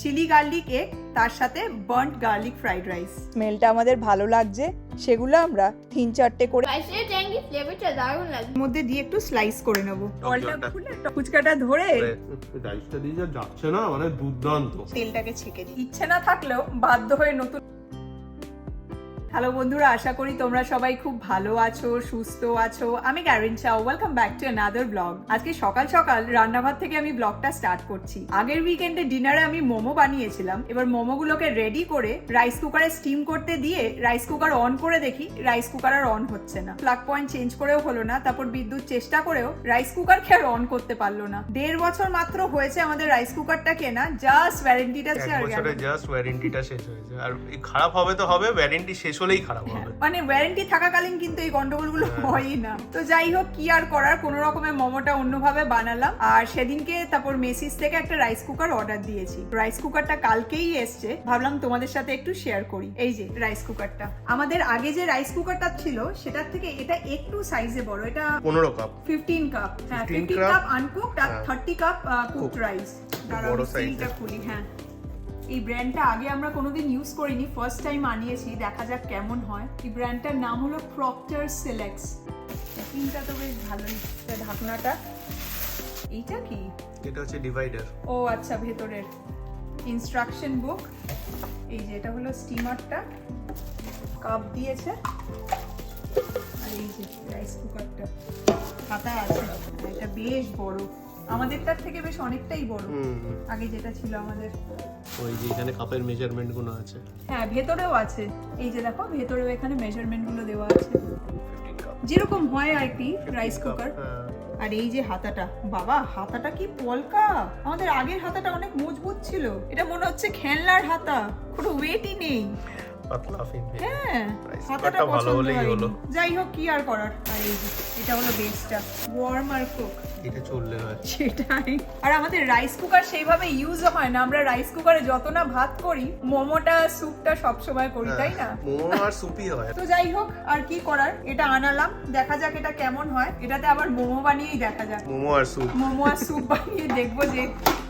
Chilli garlic egg তার সাথে burnt garlic fried rice স্মেলটা আমাদের ভালো লাগছে সেগুলো আমরা তিন চারটে করে স্পাইসি ট্যাঙ্গি ফ্লেভারটা দারুণ লাগছে। এর মধ্যে দিয়ে একটু স্লাইস করে নেব। খুলে ফুচকাটা ধরে রাইসটা দিয়ে যা যাচ্ছে না মানে দুর্দান্ত। তেলটাকে ছেঁকে দিই। ইচ্ছে না থাকলেও বাধ্য হয়ে নতুন হ্যালো বন্ধুরা আশা করি তোমরা সবাই খুব ভালো আছো সুস্থ আছো। আমি গ্যারেন চাও welcome back to another blog আজকে সকাল সকাল রান্নাঘর থেকে আমি ব্লগটা স্টার্ট করছি। আগের উইকেন্ডে ডিনারে আমি মোমো বানিয়েছিলাম। এবার মোমোগুলোকে রেডি করে রাইস কুকারে স্টিম করতে দিয়ে রাইস কুকার অন করে দেখি রাইস কুকার আর অন হচ্ছে না। প্লাগ পয়েন্ট চেঞ্জ করেও হলো না তারপর বিদ্যুৎ চেষ্টা করেও রাইস কুকার কে আর অন করতে পারল না। দেড় বছর মাত্র হয়েছে আমাদের রাইস কুকারটা কেনা জাস্ট ওয়ারেন্টিটা জাস্ট ওয়ারেন্টিটা শেষ হয়েছে। আর খারাপ হবে তো হবে ওয়ারেন্টি শেষ হলেই খারাপ হবে। মানে ওয়ারেন্টি থাকাকালীন কিন্তু এই গন্ডগোলগুলো হ্যাঁ। হয়ই না। তো যাই হোক কি আর করার কোনো রকমের মোমোটা অন্যভাবে বানালাম। আর সেদিনকে তারপর মেসিস থেকে একটা রাইস কুকার অর্ডার দিয়েছি। রাইস কুকারটা কালকেই এসছে। ভাবলাম তোমাদের সাথে একটু শেয়ার করি। এই যে রাইস কুকারটা আমাদের আগে যে রাইস কুকারটা ছিল সেটার থেকে এটা একটু সাইজে বড়। এটা পনেরো কাপ ফিফটিন কাপ হ্যাঁ 15 ফিফটিন কাপ আনকুকড আর হ্যাঁ। থার্টি কাপ কুকড রাইস বড় সিলটা খুলি হ্যাঁ। এই ব্র্যান্ডটা আগে আমরা কোনোদিন ইউজ করিনি ফার্স্ট টাইম আনিয়েছি দেখা যাক কেমন হয়। এই ব্র্যান্ডটার নাম হলো প্রক্টার সিলেক্স প্যাকিংটা তো বেশ ভালোই ঢাকনাটা। এইটা কি? এটা হচ্ছে ডিভাইডার ও আচ্ছা ভেতরের। ইনস্ট্রাকশন বুক এই যে এটা হলো স্টিমারটা কাপ দিয়েছে। আর এই যে রাইস কুকারটা খাতা আছে। এটা বেশ বড়। আমাদেরটার থেকে বেশ অনেকটাই বড়। আগে যেটা ছিল আমাদের। ওই যে এখানে কাপের মেজারমেন্টগুলো আছে। হ্যাঁ ভেতরেও আছে। এই যে দেখো ভেতরেও এখানে মেজারমেন্টগুলো দেওয়া আছে। যেরকম হয় আর কি রাইস কুকার হ্যাঁ। আর এই যে হাতাটা বাবা হাতাটা কি পলকা! আমাদের আগের হাতাটা অনেক মজবুত ছিল। এটা মনে হচ্ছে খেলনার হাতা। কোনো ওয়েটই নেই। পাতলা হ্যাঁ হাতাটা ভালো হলেই হলো। যাই হোক কি আর করার? আর এই এটা হলো বেসটা ওয়ার্ম আর কুক এটা চললে হয়। সেটাই। আর আমাদের রাইস কুকার সেইভাবে ইউজ হয় না। আমরা রাইস কুকারে যত না ভাত করি মোমোটা স্যুপটা সব সময় করি তাই না? মোমো আর সুপি হয়। তো যাই হোক আর কি করার? এটা আনালাম। দেখা যাক এটা কেমন হয়। এটাতে আবার মোমো বানিয়েই দেখা যাক। মোমো আর স্যুপ মোমো আর স্যুপ বানিয়ে দেখব যে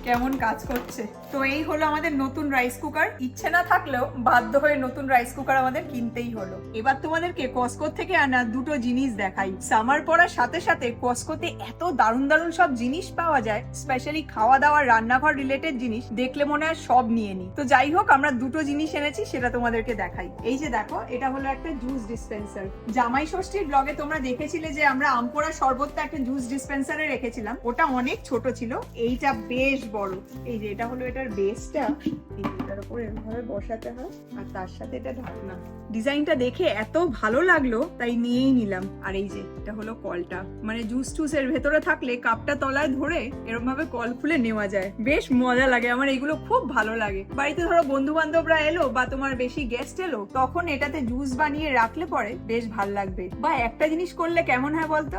কেমন কাজ করছে। তো এই হলো আমাদের নতুন রাইস কুকার ইচ্ছে না থাকলেও বাধ্য হয়ে নতুন রাইস কুকার আমাদের কিনতেই হলো। এবার তোমাদেরকে কসকো থেকে আনা দুটো জিনিস দেখাই। সামার পড়ার সাথে সাথে কসকোতে এত দারুণ দারুণ সব জিনিস পাওয়া যায় স্পেশালি খাওয়া দাওয়া রান্নাঘর রিলেটেড জিনিস, দেখলে মনে হয় সব নিয়ে নি তো যাই হোক, আমরা দুটো জিনিস এনেছি, সেটা তোমাদেরকে দেখাই। এই যে দেখো, এটা হলো একটা জুস ডিসপেন্সার জামাই ষষ্ঠীর ব্লগে তোমরা দেখেছিলে যে আমরা আমপোড়া শরবতটা একটা জুস ডিসপেন্সারে রেখেছিলাম। ওটা অনেক ছোট ছিল। এইটা বেশ বড়। এই যে এটা হলো এটার বেসটা এটার উপর এভাবে বসাতে হয়। আর তার সাথে এটা ঢাকনা। ডিজাইনটা দেখে এত ভালো লাগল তাই নিয়েই নিলাম। আর এই যে এটা হলো কলটা। মানে জুস টুস এর ভেতরে থাকলে কাপটা তলায় ধরে এরকম ভাবে কল খুলে নেওয়া যায়। বেশ মজা লাগে। আমার এগুলো খুব ভালো লাগে। বাড়িতে ধরো বন্ধু বান্ধবরা এলো বা তোমার বেশি গেস্ট এলো তখন এটাতে জুস বানিয়ে রাখলে পরে বেশ ভালো লাগবে। বা একটা জিনিস করলে কেমন হয় বলতো?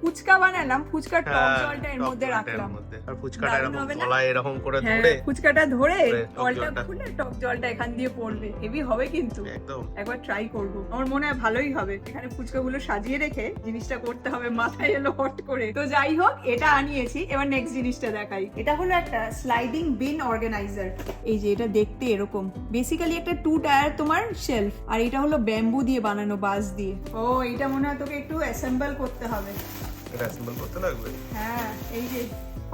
ফুচকা বানালাম ফুচকার টক হ্যাঁ, জলটা এর মধ্যে রাখলাম। আর ফুচকাটা এরকম? গলায় এরকম করে হ্যাঁ ধরে ফুচকাটা ধরে কলটা জলটা। খুলে টক জলটা এখান দিয়ে পড়বে। হেভি হবে কিন্তু। একদম। একবার ট্রাই করব। আমার মনে হয় ভালোই হবে। এখানে ফুচকাগুলো সাজিয়ে রেখে জিনিসটা করতে হবে মাথায় এলো হট করে। তো যাই হোক এটা আনিয়েছি। এবার নেক্সট জিনিসটা দেখাই। এটা হলো একটা স্লাইডিং বিন অর্গানাইজার এই যে এটা দেখতে এরকম। বেসিক্যালি একটা টু টায়ার তোমার শেলফ আর এটা হলো ব্যাম্বু দিয়ে বানানো বাঁশ দিয়ে। ও এটা মনে হয় তোকে একটু অ্যাসেম্বল করতে হবে। এটা অ্যাসেম্বল করতে লাগবে? হ্যাঁ এই যে।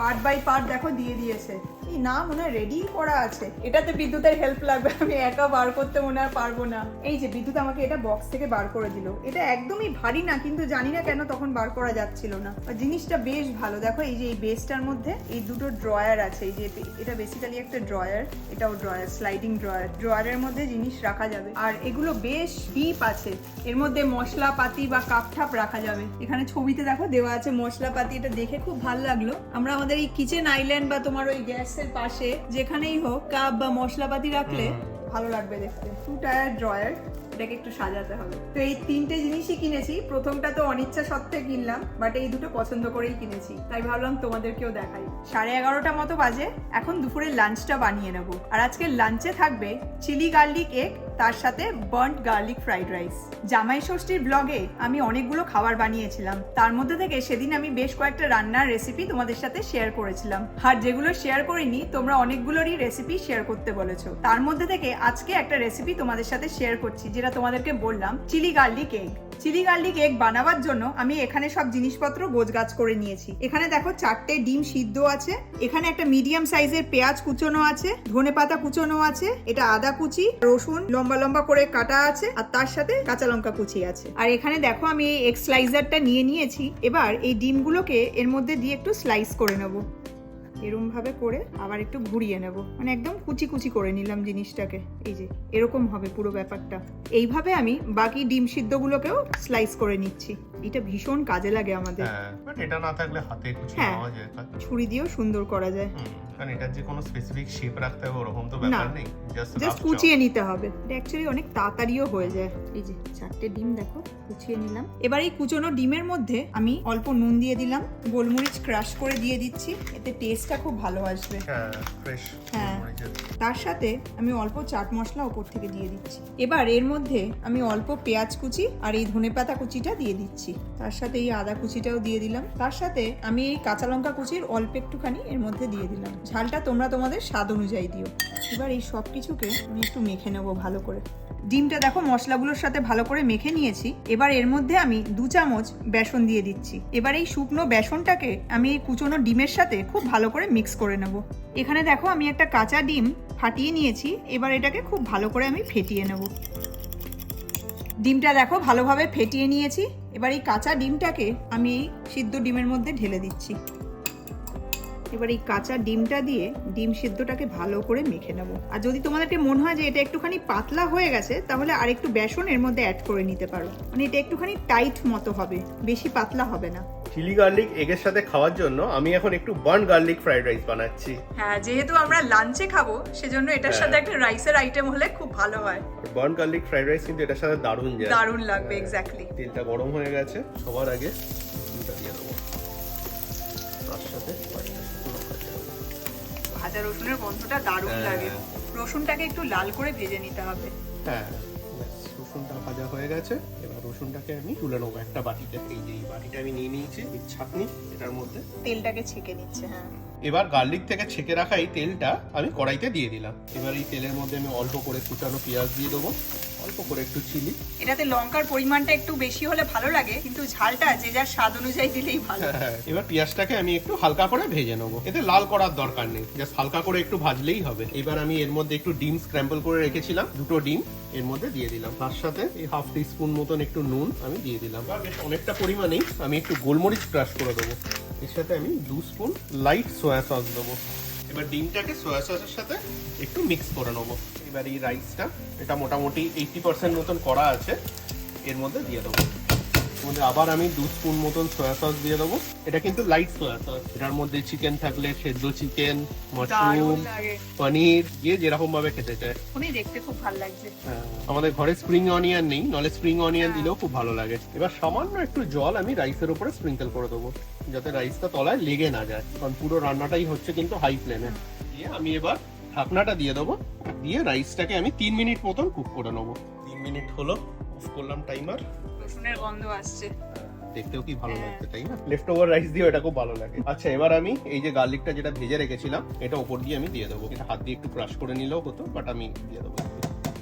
পার্ট বাই পার্ট দেখো দিয়ে দিয়েছে। এই না মনে হয় রেডি করা আছে। এটাতে বিদ্যুতের হেল্প লাগবে, আমি একা বার করতে মনে হয় পারব না। এই যে বিদ্যুৎ আমাকে এটা বক্স থেকে বার করে দিল। এটা একদমই ভারী না, কিন্তু জানি না কেন তখন বার করা যাচ্ছিল না। জিনিসটা বেশ ভালো, দেখো এই যে এই বেসটার মধ্যে এই দুটো ড্রয়ার আছে, এই যে এটা বেসিক্যালি একটা ড্রয়ার এটাও ড্রয়ার স্লাইডিং ড্রয়ার ড্রয়ারের মধ্যে জিনিস রাখা যাবে। আর এগুলো বেশ ডিপ আছে। এর মধ্যে মশলাপাতি বা কাপ ঠাপ রাখা যাবে। এখানে ছবিতে দেখো দেওয়া আছে মশলাপাতি, এটা দেখে খুব ভালো লাগল। আমরা আমাদের এই কিচেন আইল্যান্ড বা তোমার ওই গ্যাসের পাশে যেখানেই হোক কাপ বা মশলাপাতি রাখলে ভালো লাগবে দেখতে। টু টায়ার ড্রয়ার এটাকে একটু সাজাতে হবে। তো এই তিনটে জিনিসই কিনেছি। প্রথমটা তো অনিচ্ছা সত্ত্বে কিনলাম বাট এই দুটো পছন্দ করেই কিনেছি। তাই ভাবলাম তোমাদেরকেও দেখাই। সাড়ে এগারোটা মতো বাজে এখন দুপুরের লাঞ্চটা বানিয়ে নেব। আর আজকে লাঞ্চে থাকবে চিলি গার্লিক এগ তার সাথে বার্ন্ট গার্লিক ফ্রাইড রাইস। জামাই ষষ্ঠীর ব্লগে আমি অনেকগুলো খাবার বানিয়েছিলাম। তার মধ্যে থেকে সেদিন আমি বেশ কয়েকটা রান্নার রেসিপি তোমাদের সাথে শেয়ার করেছিলাম। আর যেগুলো শেয়ার করিনি, তোমরা অনেকগুলোরই রেসিপি শেয়ার করতে বলেছ। তার মধ্যে থেকে আজকে একটা রেসিপি তোমাদের সাথে শেয়ার করছি, যেটা তোমাদেরকে বললাম, chilli garlic egg chilli garlic egg বানাবার জন্য আমি এখানে সব জিনিসপত্র গোছগাছ করে নিয়েছি। এখানে দেখো চারটে ডিম সিদ্ধ আছে। এখানে একটা মিডিয়াম সাইজের পেঁয়াজ কুচোনো আছে ধনে পাতা কুচোনো আছে, এটা আদা কুচি, রসুন লম্বা লম্বা লম্বা করে কাটা আছে, আর তার সাথে কাঁচা লঙ্কা কুচি আছে। আর এখানে দেখো আমি এই এক্সলাইজারটা স্লাইজারটা নিয়ে নিয়েছি। এবার এই ডিমগুলোকে এর মধ্যে দিয়ে একটু স্লাইস করে নেব। এরম ভাবে করে আবার একটু ঘুরিয়ে নেব। মানে একদম কুচি কুচি করে নিলাম জিনিসটাকে। এই যে এরকম হবে পুরো ব্যাপারটা। এইভাবে আমি বাকি ডিম সিদ্ধগুলোকেও স্লাইস করে নিচ্ছি। এটা ভীষণ কাজে লাগে আমাদের। হ্যাঁ এটা না থাকলে হাতে কুচি হ্যাঁ। পাওয়া যায় ছুরি দিয়েও সুন্দর করা যায়। কারণ এটার যে কোনো স্পেসিফিক শেপ রাখতে হবে ওরকম তো ব্যাপার নেই। জাস্ট কুচিয়ে নিতে হবে। এটা অ্যাকচুয়ালি অনেক তাড়াতাড়িও হয়ে যায়। এই যে চারটে ডিম দেখো কুচিয়ে নিলাম। এবার এই কুচোনো ডিমের মধ্যে আমি অল্প নুন দিয়ে দিলাম। গোলমরিচ ক্রাশ করে দিয়ে দিচ্ছি। এতে টেস্টটা খুব ভালো আসবে। হ্যাঁ ফ্রেশ হ্যাঁ। তার সাথে আমি অল্প চাট মশলা ওপর থেকে দিয়ে দিচ্ছি। এবার এর মধ্যে আমি অল্প পেঁয়াজ কুচি আর এই ধনেপাতা কুচিটা দিয়ে দিচ্ছি। তার সাথে এই আদা কুচিটাও দিয়ে দিলাম। তার সাথে আমি এই কাঁচা লঙ্কা কুচির অল্প একটুখানি এর মধ্যে দিয়ে দিলাম। ঝালটা তোমরা তোমাদের স্বাদ অনুযায়ী দিও। এবার এই সব কিছুকে আমি একটু মেখে নেব ভালো করে। ডিমটা দেখো মশলাগুলোর সাথে ভালো করে মেখে নিয়েছি। এবার এর মধ্যে আমি দু চামচ বেসন দিয়ে দিচ্ছি। এবার এই শুকনো বেসনটাকে আমি এই কুচোনো ডিমের সাথে খুব ভালো করে মিক্স করে নেব। এখানে দেখো আমি একটা কাঁচা ডিম ফাটিয়ে নিয়েছি। এবার এটাকে খুব ভালো করে আমি ফেটিয়ে নেব। ডিমটা দেখো ভালোভাবে ফেটিয়ে নিয়েছি। এবার এই কাঁচা ডিমটাকে আমি এই সিদ্ধ ডিমের মধ্যে ঢেলে দিচ্ছি। এবার এই কাঁচা ডিমটা দিয়ে ডিম সিদ্ধটাকে ভালো করে মেখে নেব। আর যদি তোমাদেরকে মনে হয় যে এটা একটুখানি পাতলা হয়ে গেছে তাহলে আর একটু বেসন এর মধ্যে অ্যাড করে নিতে পারো। মানে এটা একটুখানি টাইট মতো হবে বেশি পাতলা হবে না। চিলি গার্লিক এগের সাথে খাওয়ার জন্য আমি এখন একটু বার্ন গার্লিক ফ্রাইড রাইস বানাচ্ছি। হ্যাঁ যেহেতু আমরা লাঞ্চে খাব সেজন্য এটার সাথে একটা রাইসের আইটেম হলে খুব ভালো হয়। বার্ন গার্লিক ফ্রাইড রাইস কিন্তু এটার সাথে দারুণ যায়। দারুণ লাগবে এক্স্যাক্টলি তেলটা গরম হয়ে গেছে সবার আগে। ভাজা রসুনের গন্ধটা দারুণ হ্যাঁ। লাগে। রসুনটাকে একটু লাল করে ভেজে নিতে হবে। হ্যাঁ রসুনটা ভাজা হয়ে গেছে। এবার রসুনটাকে আমি তুলে নেব একটা বাটিতে। এই যে এই বাটিটা আমি নিয়ে নিয়েছি ছাঁকনি এটার মধ্যে। তেলটাকে ছেঁকে নিচ্ছে হ্যাঁ। এবার গার্লিক থেকে ছেঁকে রাখা এই তেলটা আমি কড়াইতে দিয়ে দিলাম। এবার এই তেলের মধ্যে আমি অল্প করে কুচানো পেঁয়াজ দিয়ে দেবো। অল্প করে একটু চিলি এটাতে লঙ্কার পরিমাণটা একটু বেশি হলে ভালো লাগে কিন্তু ঝালটা যে যার স্বাদ অনুযায়ী দিলেই ভালো। হ্যাঁ, এবার পেঁয়াজটাকে আমি একটু হালকা করে ভেজে নেব। এতে লাল করার দরকার নেই জাস্ট হালকা করে একটু ভাজলেই হবে। এবার আমি এর মধ্যে একটু ডিম স্ক্র্যাম্বল করে রেখেছিলাম দুটো ডিম এর মধ্যে দিয়ে দিলাম। তার সাথে এই হাফ টি স্পুন মতন একটু নুন আমি দিয়ে দিলাম। বেশ অনেকটা পরিমাণেই আমি একটু গোলমরিচ ক্রাশ করে দেবো। এর সাথে আমি দু স্পুন লাইট সোয়া সস দেবো। এবার ডিমটাকে সোয়া সসের সাথে একটু মিক্স করে নেব। এবার এই রাইসটা এটা মোটামুটি এইটি পার্সেন্ট মতন করা আছে, এর মধ্যে দিয়ে দেবো। মধ্যে আবার আমি দু স্পুন মতন সয়া সস দিয়ে দেবো। এটা কিন্তু লাইট সয়া সস এটার মধ্যে চিকেন থাকলে সেদ্ধ চিকেন মাশরুম পনির দিয়ে যেরকম ভাবে খেতে চায়। উনি দেখতে খুব ভালো লাগছে। হ্যাঁ, আমাদের ঘরে স্প্রিং অনিয়ন নেই নলে স্প্রিং অনিয়ন হ্যাঁ। দিলেও খুব ভালো লাগে। এবার সামান্য একটু জল আমি রাইসের উপরে স্প্রিঙ্কেল করে দেবো যাতে রাইসটা তলায় লেগে না যায়। কারণ পুরো রান্নাটাই হচ্ছে কিন্তু হাই ফ্লেমে দিয়ে আমি এবার ঢাকনাটা দিয়ে দেবো দিয়ে রাইসটাকে আমি তিন মিনিট মতন কুক করে নেব। তিন মিনিট হলো অফ করলাম টাইমার রসুনের গন্ধ আসছে। দেখতেও কি ভালো। লাগছে তাই না? লেফট ওভার রাইস দিয়ে এটা খুব ভালো লাগে। আচ্ছা এবার আমি এই যে গার্লিকটা যেটা ভেজে রেখেছিলাম এটা উপর দিয়ে আমি দিয়ে দেবো। এটা হাত দিয়ে একটু ক্রাশ করে নিলেও হতো বাট আমি দিয়ে দেবো।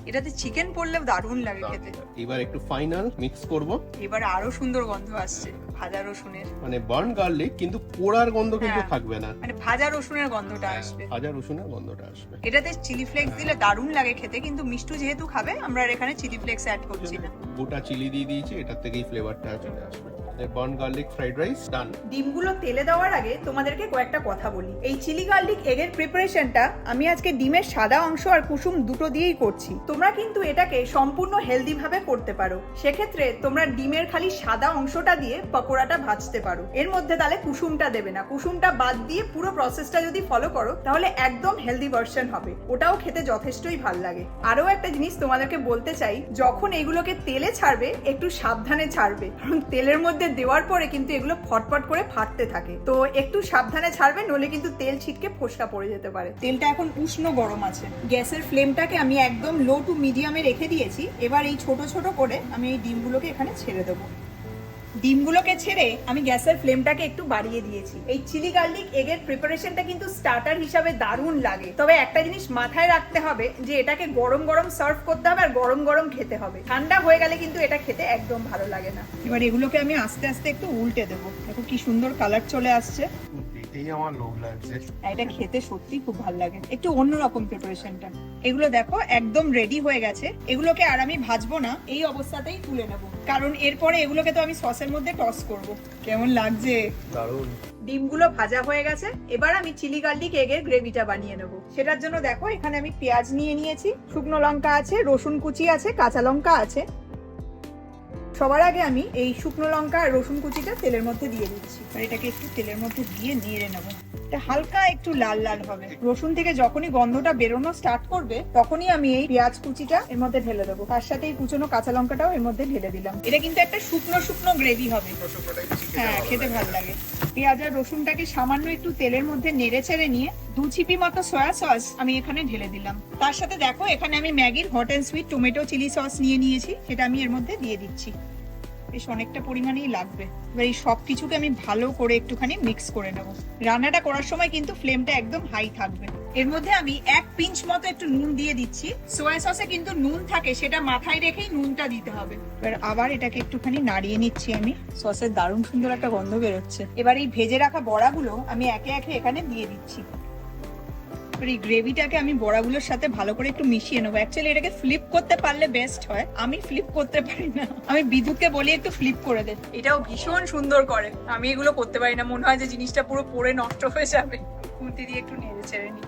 এটাতে চিকেন পড়লে দারুণ লাগে খেতে। এবার একটু ফাইনাল মিক্স করব। এবার আরও সুন্দর গন্ধ আসছে ভাজা রসুনের। মানে বার্ন গার্লিক কিন্তু পোড়ার গন্ধ কিন্তু হ্যাঁ। থাকবে না। মানে ভাজা রসুনের গন্ধটা আসবে। ভাজা রসুনের গন্ধটা আসবে। এটাতে চিলি ফ্লেক্স দিলে দারুণ লাগে খেতে কিন্তু মিষ্টি যেহেতু খাবে আমরা এখানে চিলি ফ্লেক্স অ্যাড করছি না। গোটা চিলি দিয়ে দিয়েছি এটার থেকেই ফ্লেভারটা চলে আসবে। বন গার্লিক ফ্রাইড রাইস ডান ডিমগুলো তেলে দেওয়ার আগে তোমাদেরকে কয়েকটা কথা বলি। এই চিলি গার্লিক এগের প্রিপারেশনটা আমি আজকে ডিমের সাদা অংশ আর কুসুম দুটো দিয়েই করছি। তোমরা কিন্তু এটাকে সম্পূর্ণ হেলদি ভাবে করতে পারো। সেক্ষেত্রে তোমরা ডিমের খালি সাদা অংশটা দিয়ে পকোড়াটা ভাজতে পারো। এর মধ্যে তাহলে কুসুমটা দেবে না। কুসুমটা বাদ দিয়ে পুরো প্রসেসটা যদি ফলো করো, তাহলে একদম হেলদি ভার্সন হবে। ওটাও খেতে যথেষ্টই ভালো লাগে। আরও একটা জিনিস তোমাদেরকে বলতে চাই, যখন এগুলোকে তেলে ছাড়বে, একটু সাবধানে ছাড়বে। কারণ তেলের মধ্যে দেওয়ার পরে কিন্তু এগুলো ফটফট করে ফাটতে থাকে। তো একটু সাবধানে ছাড়বে নলে কিন্তু তেল ছিটকে ফোসকা পড়ে যেতে পারে। তেলটা এখন উষ্ণ গরম আছে। গ্যাসের ফ্লেমটাকে আমি একদম লো টু মিডিয়ামে রেখে দিয়েছি। এবার এই ছোট ছোট করে আমি এই ডিমগুলোকে এখানে ছেড়ে দেবো। ডিমগুলোকে ছেড়ে আমি গ্যাসের ফ্লেমটাকে একটু বাড়িয়ে দিয়েছি। এই চিলি গার্লিক এগের প্রিপারেশনটা কিন্তু স্টার্টার হিসাবে দারুণ লাগে। তবে একটা জিনিস মাথায় রাখতে হবে যে এটাকে গরম গরম সার্ভ করতে হবে আর গরম গরম খেতে হবে। ঠান্ডা হয়ে গেলে কিন্তু এটা খেতে একদম ভালো লাগে না। এবার এগুলোকে আমি আস্তে আস্তে একটু উল্টে দেবো। দেখো কি সুন্দর কালার চলে আসছে। এটাই আমার লোভ লাগছে এটা খেতে সত্যি খুব ভালো লাগে। একটু অন্যরকম প্রিপারেশনটা এগুলো দেখো একদম রেডি হয়ে গেছে। এগুলোকে আর আমি ভাজবো না এই অবস্থাতেই তুলে নেব। কারণ এরপরে এগুলোকে তো আমি সসের মধ্যে টস করব। কেমন লাগছে? দারুণ। ডিমগুলো ভাজা হয়ে গেছে। এবার আমি চিলি গার্লিক এগের গ্রেভিটা বানিয়ে নেব। সেটার জন্য দেখো এখানে আমি পেঁয়াজ নিয়ে নিয়েছি। শুকনো লঙ্কা আছে রসুন কুচি আছে কাঁচা লঙ্কা আছে। সবার আগে আমি এই শুকনো লঙ্কা আর রসুন কুচিটা তেলের মধ্যে দিয়ে দিচ্ছি। আর এটাকে একটু তেলের মধ্যে দিয়ে নেড়ে নেব। এটা হালকা একটু লাল লাল হবে। রসুন থেকে যখনই গন্ধটা বেরোনো স্টার্ট করবে তখনই আমি এই পেঁয়াজ কুচিটা এর মধ্যে ঢেলে দেবো। তার সাথে এই কুচনো কাঁচা লঙ্কাটাও এর মধ্যে ঢেলে দিলাম। এটা কিন্তু একটা শুকনো শুকনো গ্রেভি হবে। হ্যাঁ খেতে ভালো লাগে। পেঁয়াজ আর রসুনটাকে সামান্য একটু তেলের মধ্যে নেড়ে ছেড়ে নিয়ে দু ছিপি মতো সয়া সস আমি এখানে ঢেলে দিলাম। তার সাথে দেখো, এখানে আমি ম্যাগির hot and sweet tomato chilli sauce নিয়ে নিয়েছি, সেটা আমি এর মধ্যে দিয়ে দিচ্ছি। বেশ অনেকটা পরিমাণেই লাগবে। এবার এই সব কিছুকে আমি ভালো করে একটুখানি মিক্স করে নেব। রান্নাটা করার সময় কিন্তু ফ্লেমটা একদম হাই থাকবে। এর মধ্যে আমি এক পিঞ্চ মতো একটু নুন দিয়ে দিচ্ছি। সোয়া সসে কিন্তু নুন থাকে, সেটা মাথায় রেখেই নুনটা দিতে হবে। এবার আবার এটাকে একটুখানি নাড়িয়ে নিচ্ছি আমি। সসের দারুণ সুন্দর একটা গন্ধ বেরোচ্ছে। এবার এই ভেজে রাখা বড়াগুলো আমি একে একে এখানে দিয়ে দিচ্ছি। এবার এই গ্রেভিটাকে আমি বড়াগুলোর সাথে ভালো করে একটু মিশিয়ে নেব। অ্যাকচুয়ালি এটাকে ফ্লিপ করতে পারলে বেস্ট হয়। আমি ফ্লিপ করতে পারি না। আমি বিদ্যুৎকে বলি একটু ফ্লিপ করে দে। এটাও ভীষণ সুন্দর করে। আমি এগুলো করতে পারি না। মনে হয় যে জিনিসটা পুরো পড়ে নষ্ট হয়ে যাবে। খুন্তি দিয়ে একটু নেড়ে ছেড়ে নি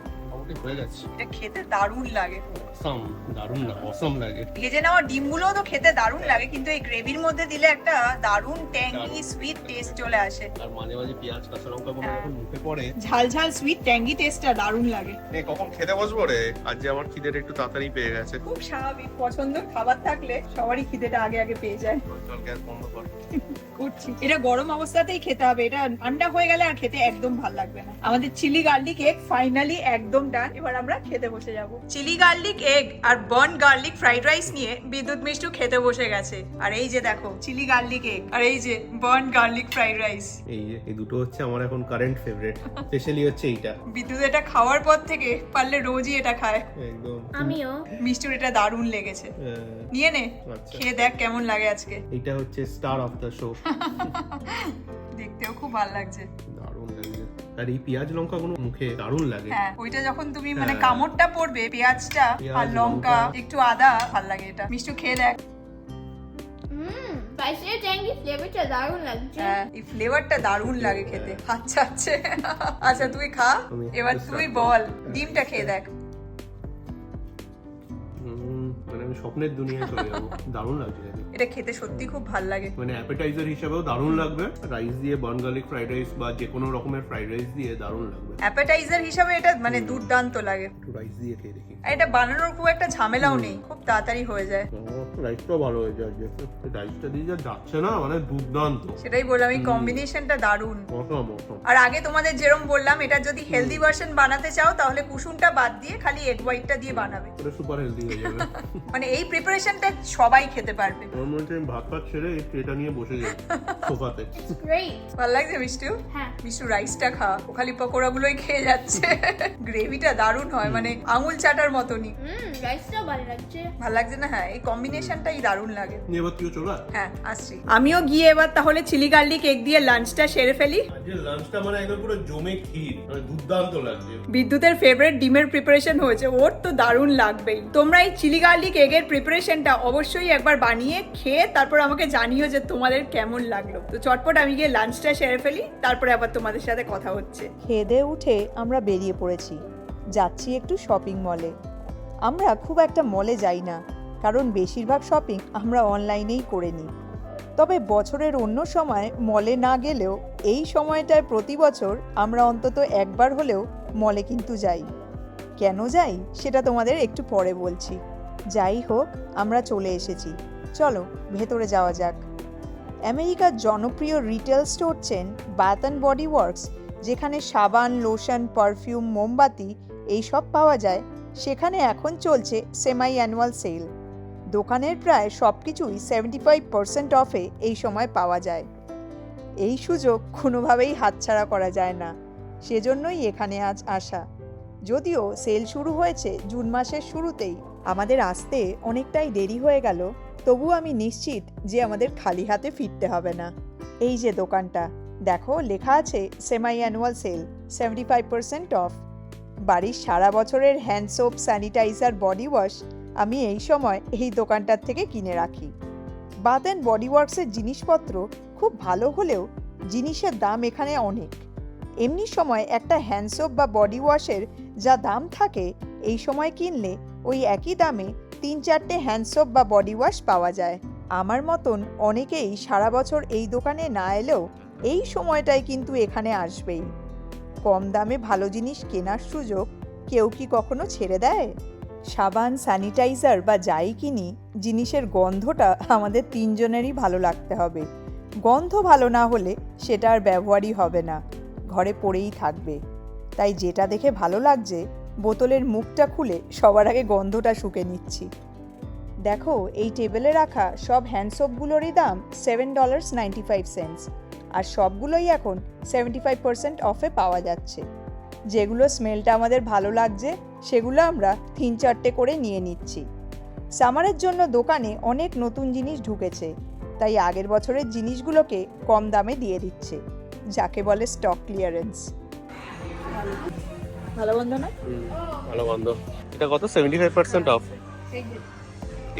মোটামুটি হয়ে যাচ্ছে এটা খেতে দারুণ লাগে। অসম দারুণ না অসম লাগে। ভেজে নেওয়া ডিমগুলোও তো খেতে দারুণ লাগে কিন্তু এই গ্রেভির মধ্যে দিলে একটা দারুণ ট্যাঙ্গি সুইট টেস্ট চলে আসে। আর মাঝে মাঝে পেঁয়াজ কাঁচা লঙ্কা গুলো হ্যাঁ। যখন মুখে পড়ে ঝাল ঝাল সুইট ট্যাঙ্গি টেস্টটা দারুণ লাগে। নে কখন খেতে বসবো রে? আজ যে আমার খিদের একটু তাড়াতাড়ি পেয়ে গেছে। খুব স্বাভাবিক পছন্দের খাবার থাকলে সবারই খিদেটা আগে আগে পেয়ে যায়। চল গ্যাস বন্ধ কর। করছি। এটা গরম অবস্থাতেই খেতে হবে। এটা ঠান্ডা হয়ে গেলে আর খেতে একদম ভালো লাগবে না। আমাদের চিলি গার্লিক এগ ফাইনালি একদম ডান এবার আমরা খেতে বসে যাব। চিলি গার্লিক এগ আর বার্ন গার্লিক ফ্রাইড রাইস নিয়ে বিদ্যুৎ মিষ্টু খেতে বসে গেছে। আর এই যে দেখো চিলি গার্লিক এগ আর এই যে বার্ন গার্লিক ফ্রাইড রাইস এই যে এই দুটো হচ্ছে আমার এখন কারেন্ট ফেভারিট স্পেশালি হচ্ছে এইটা। বিদ্যুৎ এটা খাওয়ার পর থেকে পারলে রোজই এটা খায়। একদম। আমিও। মিষ্টুর এটা দারুণ লেগেছে। নিয়ে নে। আচ্ছা। খেয়ে দেখ কেমন লাগে আজকে। এটা হচ্ছে স্টার অফ দ্য শো দেখতেও খুব ভালো লাগছে। দারুণ লাগছে। আর এই পেঁয়াজ লঙ্কা গুলো মুখে দারুণ লাগে। হ্যাঁ ওইটা যখন তুমি মানে হ্যাঁ। কামড়টা পড়বে পেঁয়াজটা আর লঙ্কা। একটু আদা ভালো লাগে এটা। মিষ্টু খেয়ে দেখ। হুম স্পাইসি ট্যাঙ্গি ফ্লেভারটা দারুণ লাগছে। হ্যাঁ এই ফ্লেভারটা দারুণ লাগে খেতে। আচ্ছা আচ্ছা। আচ্ছা তুই খা। এবার তুই বল ডিমটা খেয়ে দেখ। মানে আমি স্বপ্নের দুনিয়ায় চলে যাব। দারুণ লাগছে। এটা খেতে সত্যি খুব ভালো লাগে। মানে অ্যাপেটাইজার হিসেবেও দারুণ লাগবে। রাইস দিয়ে বন গার্লিক ফ্রাইড রাইস বা যে কোনো রকমের ফ্রাইড রাইস দিয়ে দারুণ লাগবে। অ্যাপেটাইজার হিসাবে এটা মানে দুর্দান্ত লাগে। রাইস দিয়ে খেয়ে দেখি। আর এটা বানানোর খুব একটা ঝামেলাও নেই খুব তাড়াতাড়ি হয়ে যায়। রাইসটাও ভালো হয়েছে আজকে রাইসটা দিয়ে যা যাচ্ছে না মানে দুর্দান্ত। সেটাই বললাম এই কম্বিনেশনটা দারুণ। আর আগে তোমাদের যেরকম বললাম এটা যদি হেলদি ভার্সন বানাতে চাও তাহলে কুসুমটা বাদ দিয়ে খালি এগ হোয়াইটটা দিয়ে বানাবে। এটা সুপার হেলদি হয়ে যাবে। মানে এই প্রিপারেশনটা সবাই খেতে পারবে। মনে আমি ভাত ফাত ছেড়ে এই ট্রেটা নিয়ে বসে যাই সোফাতে। গ্রেট ভালো লাগছে মিষ্টু? হ্যাঁ। মিষ্টু রাইসটা খা। ও খালি পকোড়াগুলোই খেয়ে যাচ্ছে। গ্রেভিটা দারুণ হয় মানে আঙুল চাটার মতনই। হুম রাইসটাও ভালো লাগছে। ভালো লাগছে না? হ্যাঁ এই কম্বিনেশনটাই দারুণ লাগে। এবার তুইও চলে হ্যাঁ আসছি। আমিও গিয়ে এবার তাহলে চিলি গার্লিক এগ দিয়ে লাঞ্চটা সেরে ফেলি। আজকে লাঞ্চটা মানে একবার পুরো জমে ক্ষীর মানে দুর্দান্ত লাগছে। বিদ্যুতের ফেভারিট ডিমের প্রিপারেশন হয়েছে। ওর তো দারুণ লাগবেই। তোমরা এই চিলি গার্লিক এগের প্রিপারেশনটা অবশ্যই একবার বানিয়ে খেয়ে তারপর আমাকে জানিও যে তোমাদের কেমন লাগল। তো চটপট আমি গিয়ে লাঞ্চটা সেরে ফেলি, তারপরে আবার তোমাদের সাথে কথা হচ্ছে। খেয়ে উঠে আমরা বেরিয়ে পড়েছি। যাচ্ছি একটু শপিং মলে আমরা খুব একটা মলে যাই না, কারণ বেশিরভাগ শপিং আমরা অনলাইনেই করে নিই। তবে বছরের অন্য সময় মলে না গেলেও এই সময়টায় প্রতি বছর আমরা অন্তত একবার হলেও মলে কিন্তু যাই। কেন যাই, সেটা তোমাদের একটু পরে বলছি। যাই হোক, আমরা চলে এসেছি। চলো, ভেতরে যাওয়া যাক। আমেরিকার জনপ্রিয় retail store chain and body works যেখানে সাবান লোশন পারফিউম মোমবাতি এইসব পাওয়া যায়, সেখানে এখন চলছে সেমাই অ্যানুয়াল সেল দোকানের প্রায় সব কিছুই সেভেন্টি ফাইভ পার্সেন্ট অফে এই সময় পাওয়া যায়। এই সুযোগ কোনোভাবেই হাতছাড়া করা যায় না। সেজন্যই এখানে আজ আসা। যদিও সেল শুরু হয়েছে জুন মাসের শুরুতেই, আমাদের আসতে অনেকটাই দেরি হয়ে গেল। তবু আমি নিশ্চিত যে আমাদের খালি হাতে ফিরতে হবে না। এই যে দোকানটা, দেখো লেখা আছে semi annual sale seventy five percent off বাড়ির সারা বছরের hand soap sanitizer body wash আমি এই সময় এই দোকানটার থেকে কিনে রাখি। বাথ অ্যান্ড বডি ওয়ার্কসের জিনিসপত্র খুব ভালো হলেও জিনিসের দাম এখানে অনেক। এমনি সময় একটা হ্যান্ড সোপ বা বডি ওয়াশের যা দাম থাকে, এই সময় কিনলে ওই একই দামে তিন চারটে হ্যান্ডসোপ বা বডি ওয়াশ পাওয়া যায়। আমার মতন অনেকেই সারা বছর এই দোকানে না এলেও এই সময়টায় কিন্তু এখানে আসবেই। কম দামে ভালো জিনিস কেনার সুযোগ কেউ কি কখনো ছেড়ে দেয়? সাবান স্যানিটাইজার বা যাই কিনি, জিনিসের গন্ধটা আমাদের তিনজনেরই ভালো লাগতে হবে। গন্ধ ভালো না হলে সেটা আর ব্যবহারই হবে না। ঘরে পড়েই থাকবে। তাই যেটা দেখে ভালো লাগছে বোতলের মুখটা খুলে সবার আগে গন্ধটা শুকে নিচ্ছি। দেখো, এই টেবিলে রাখা সব হ্যান্ডসোপগুলোরই দাম seven dollars ninety five cents আর সবগুলোই এখন সেভেন্টি ফাইভ পার্সেন্ট অফে পাওয়া যাচ্ছে। যেগুলো স্মেলটা আমাদের ভালো লাগছে, সেগুলো আমরা তিন চারটে করে নিয়ে নিচ্ছি। সামারের জন্য দোকানে অনেক নতুন জিনিস ঢুকেছে, তাই আগের বছরের জিনিসগুলোকে কম দামে দিয়ে দিচ্ছে, যাকে বলে স্টক ক্লিয়ারেন্স ভালো বন্ধ না? ভালো গন্ধ এটা কত? সেভেন্টি ফাইভ পার্সেন্ট অফ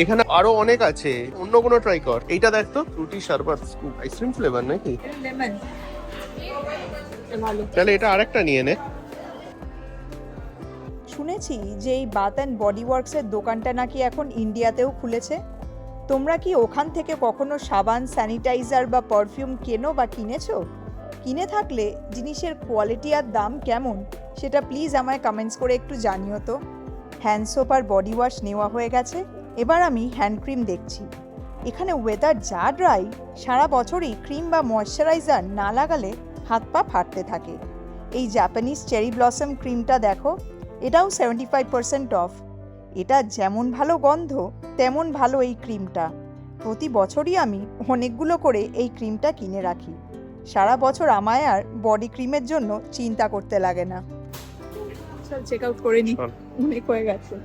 এখানে আরও অনেক আছে। অন্য কোনো ট্রাই কর। এইটা দেখ তো fruity sherbet scoop ice cream flavour নাকি? লেমন তাহলে এটা আরেকটা নিয়ে নে। শুনেছি যে এই বাথ অ্যান্ড বডি ওয়ার্কসের দোকানটা নাকি এখন ইন্ডিয়াতেও খুলেছে। তোমরা কি ওখান থেকে কখনো সাবান স্যানিটাইজার বা পারফিউম কেনো বা কিনেছো? কিনে থাকলে জিনিসের কোয়ালিটি আর দাম কেমন? সেটা প্লিজ আমায় কমেন্টস করে একটু জানিও তো। হ্যান্ড সোপ আর বডি ওয়াশ নেওয়া হয়ে গেছে, এবার আমি হ্যান্ড ক্রিম দেখছি। এখানে ওয়েদার যা ড্রাই সারা বছরই ক্রিম বা ময়শ্চারাইজার না লাগালে হাত পা ফাটতে থাকে। এই জাপানিজ চেরি ব্লসম ক্রিমটা দেখো, এটাও সেভেন্টি ফাইভ পার্সেন্ট অফ এটা যেমন ভালো গন্ধ, তেমন ভালো এই ক্রিমটা প্রতি বছরই আমি অনেকগুলো করে এই ক্রিমটা কিনে রাখি। সারা বছর আমায় আর বডি ক্রিমের জন্য চিন্তা করতে লাগে না। চল চেক আউট করে নি। অনেক হয়ে গেছে।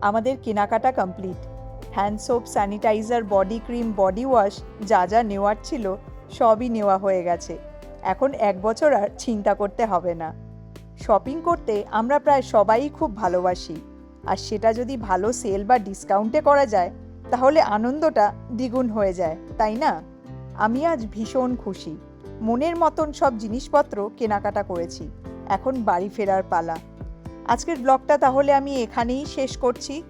আমাদের কেনাকাটা complete hand soap sanitizer body cream body wash যা যা নেওয়ার ছিল সবই নেওয়া হয়ে গেছে। এখন এক বছর আর চিন্তা করতে হবে না। শপিং করতে আমরা প্রায় সবাই খুব ভালোবাসি। আর সেটা যদি ভালো সেল বা ডিসকাউন্টে করা যায় তাহলে আনন্দটা দ্বিগুণ হয়ে যায় তাই না? আমি আজ ভীষণ খুশি। মনের মতন সব জিনিসপত্র কেনাকাটা করেছি। এখন বাড়ি ফেরার পালা। আজকের ব্লগটা তাহলে আমি এখানেই শেষ করছি।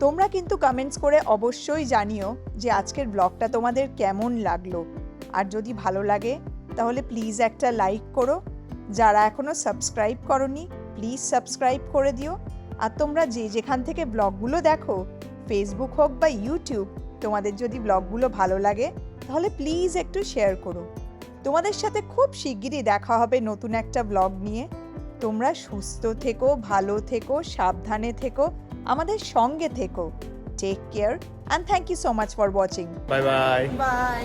তোমরা কিন্তু কমেন্টস করে অবশ্যই জানিও যে আজকের ব্লগটা তোমাদের কেমন লাগল। আর যদি ভালো লাগে, তাহলে প্লিজ একটা লাইক করো। যারা এখনও সাবস্ক্রাইব করনি প্লিজ সাবস্ক্রাইব করে দিও। আর তোমরা যে যেখান থেকে ব্লগগুলো দেখো ফেসবুক হোক বা ইউটিউব তোমাদের যদি ব্লগগুলো ভালো লাগে, তাহলে প্লিজ একটু শেয়ার করো। তোমাদের সাথে খুব শিগগিরই দেখা হবে নতুন একটা ব্লগ নিয়ে। তোমরা সুস্থ থেকো ভালো থেকো সাবধানে থেকো আমাদের সঙ্গে থেকো। Take care and thank you so much for watching bye bye bye